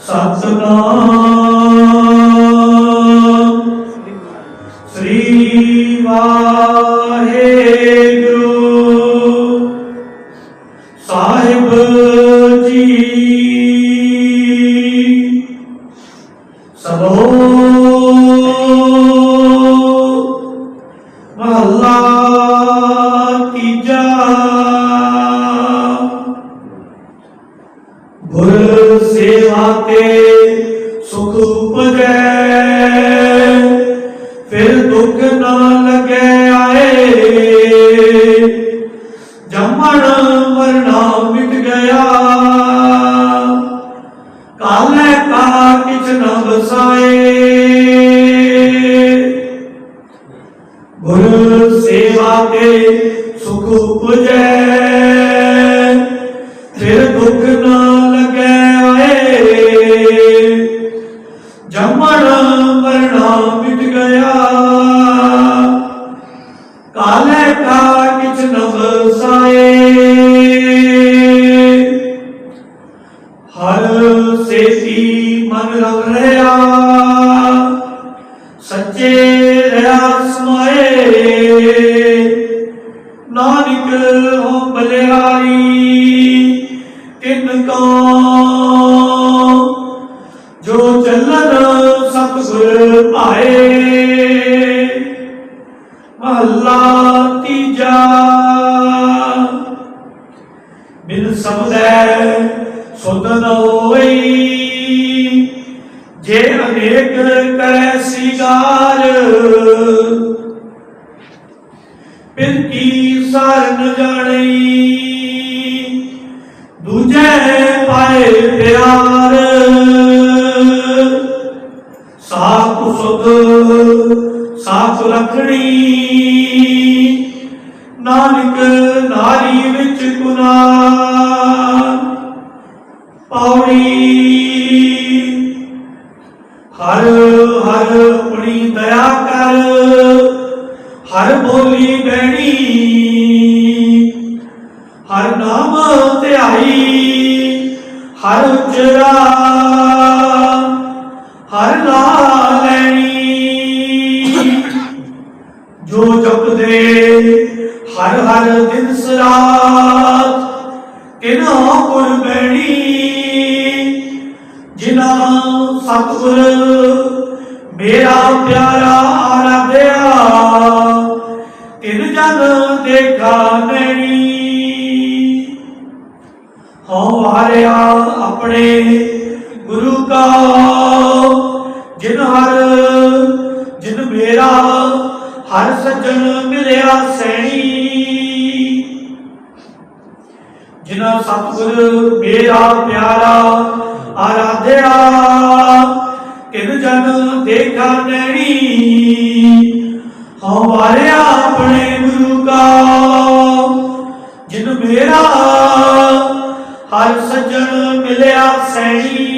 ਸਤਨਾਮ। ਸ੍ਰੀ ਵਾਹਿਗੁਰੂ। ਸਾਹਿਬ ਜੀ। ਸਭੋ ਮਹੱਲਾ ਤੀਜਾ ਸੇਵਾ ਸੁਖ ਉਪਜੈ ਫਿਰ ਦੁੱਖ ਨਾ ਲਗੈ ਆਏ। ਜੰਮਣ ਮਰਨਾ ਮਿਟ ਗਿਆ। ਕਾਲੇ ਕਾ ਕਿਛ ਨ ਬਸਾਏ ਗੁਰ ਸੇਵਾ ਤੇ ਸੁਖ ਉਪਜੈ। ਕਾਲੇ ਕਾ ਕਿਛ ਨ ਬਸਾਏ ਹਰ ਸੇਤੀ ਮਨ ਰਵ ਰਿਆ, ਸੱਚੇ ਰਿਆ ਸਮਾਏ। ਨਾਨਕ ਹੋ ਬਲਿਆਰੀ, ਤਿਨ ਕੋ ਜੋ ਚੱਲਨ ਸਤਿਗੁਰ ਆਏ। ਮਹੱਲਾ ਤੀਜਾ। ਬਿਨ ਸਮਝੈ ਸੁਧ ਨ ਹੋਈ। ਜੇ ਅਨੇਕ ਕਰੈ ਸਿਗਾਰ, ਫਿਰ ਕੀ ਸਾਰ ਜਾਣਈ ਦੂਜੇ ਪਾਏ ਪਿਆਰ ਸਾਖ ਸੁਧ ਸਾਖ ਰੱਖਣੀ। ਨਾਨਕ ਨਾਰੀ ਵਿੱਚ ਗੁਨਾ ਪੌੜੀ ਹਰ ਹਰ ਆਪਣੀ ਦਇਆ ਕਰ। ਹਰ ਬੋਲੀ ਬੈਣੀ ਹਰ ਨਾਮ ਧਿਆਈ। ਹਰ ਉਚਰਾ ਹਰ ਨਾਮ ਜਪਦੇ ਹਰ ਹਰ ਦਿਨ ਸਰਾਤ ਕਿਨਾ ਗੁਰ ਬੈਣੀ ਜਿਨਾ ਸਤਿਗੁਰ ਮੇਰਾ ਪਿਆਰਾ ਆਰਾਧਿਆ ਤਿਨ ਜਨ ਦੇਖਾ ਨੈਣੀ ਹਉ ਹਾਰਿਆ ਆਪਣੇ ਗੁਰੂ ਕਾ, ਜਿਨ ਹਰ ਹਰ ਸੱਜਣ ਮਿਲਿਆ ਸੈਣੀ। ਜਿਨਾ ਸਤਿਗੁਰ ਮੇਰਾ ਪਿਆਰਾ ਆਰਾਧਿਆ, ਕਿਨ ਜਨ ਦੇਖਾ ਨੈਣੀ। ਹਮਾਰੇ ਆਪਣੇ ਗੁਰੂ ਕਾ, ਜਿਨ ਮੇਰਾ ਹਰ ਸੱਜਣ ਮਿਲਿਆ ਸੈਣੀ।